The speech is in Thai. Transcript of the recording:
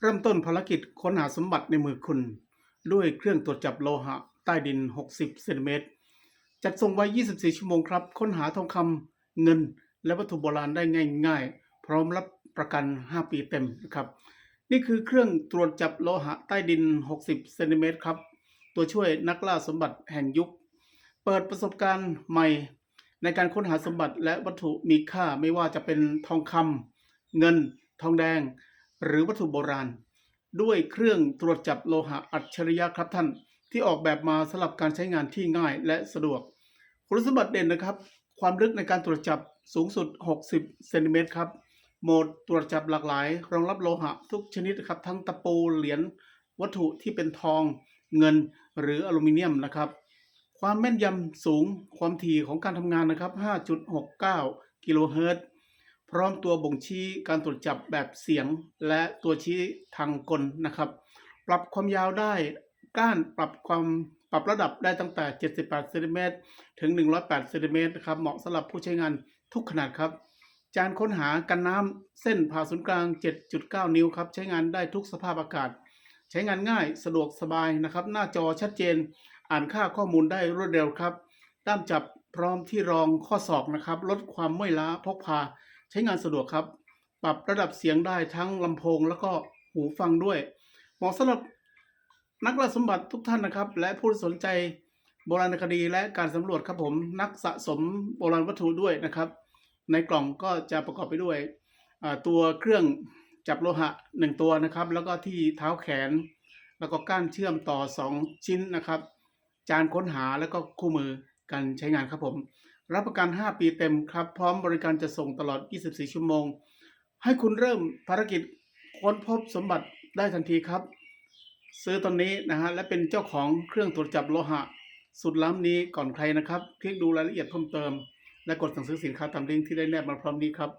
เริ่มต้นภารกิจค้นหาสมบัติในมือคุณ ด้วยเครื่องตรวจจับโลหะใต้ดิน 60 เซนติเมตร จัดส่งไว้ 24 ชั่วโมงครับ ค้นหาทองคำเงิน และวัตถุโบราณได้ง่าย ๆ พร้อมรับประกัน 5 ปีเต็มนะครับ นี่คือเครื่องตรวจจับโลหะใต้ดิน 60 เซนติเมตรครับ ตัวช่วยนักล่าสมบัติแห่งยุค เปิดประสบการณ์ใหม่ ในการค้นหาสมบัติและวัตถุมีค่าไม่ว่าจะเป็นทองคำเงิน ทองแดง หรือวัตถุโบราณ ด้วยเครื่องตรวจจับโลหะอัจฉริยะครับท่าน ที่ออกแบบมาสำหรับการใช้งานที่ง่ายและสะดวก คุณสมบัติเด่นนะครับ ความลึกในการตรวจจับสูงสุด 60 เซนติเมตรครับ โหมดตรวจจับหลากหลาย รองรับโลหะทุกชนิดครับทั้งตะปูเหรียญวัตถุที่เป็นทองเงินหรืออลูมิเนียมนะครับ ความแม่นยำสูงความถี่ของการทำงานนะครับ 5.69 กิโลเฮิรตซ์ พร้อมตัวบ่งชี้การตรวจจับแบบเสียงและตัวชี้ทางกลนะครับ ปรับความยาวได้ก้านปรับความปรับระดับได้ตั้งแต่ 78เซนติเมตรถึง 108เซนติเมตรนะครับ เหมาะสำหรับผู้ใช้งานทุกขนาดครับ จานค้นหากันน้ำเส้นผ่าศูนย์กลาง 7.9 นิ้วครับ ใช้งานได้ทุกสภาพอากาศ ใช้งานง่ายสะดวกสบายนะครับ หน้าจอชัดเจน อ่านค่าข้อมูลได้รวดเร็วครับด้ามจับพร้อมที่รองข้อศอกนะครับ ลดความเมื่อยล้าพกพา ใช้งานสะดวกครับ ปรับระดับเสียงได้ทั้งลำโพงแล้วก็หูฟังด้วย เหมาะสำหรับนักล่าสมบัติทุกท่านนะครับ และผู้สนใจโบราณคดีและการสำรวจครับผมนักสะสมโบราณวัตถุด้วยนะครับ ในกล่องก็จะประกอบไปด้วยตัวเครื่องจับโลหะหนึ่งตัวนะครับ แล้วก็ที่เท้าแขน แล้วก็ก้านเชื่อมต่อ 2 ชิ้นนะครับ จานค้นหาแล้วก็คู่มือการใช้งานครับผม รับประกัน 5 ปีเต็มครับ พร้อมบริการจะส่งตลอด 24 ชั่วโมง ให้คุณเริ่มภารกิจค้นพบสมบัติได้ทันทีครับ ซื้อตอนนี้นะฮะและเป็นเจ้าของเครื่องตรวจจับโลหะ สุดล้ำนี้ก่อนใครนะครับ คลิกดูรายละเอียดเพิ่มเติม และกดสั่งซื้อสินค้าตามลิงก์ที่ได้แนบมาพร้อมนี้ครับ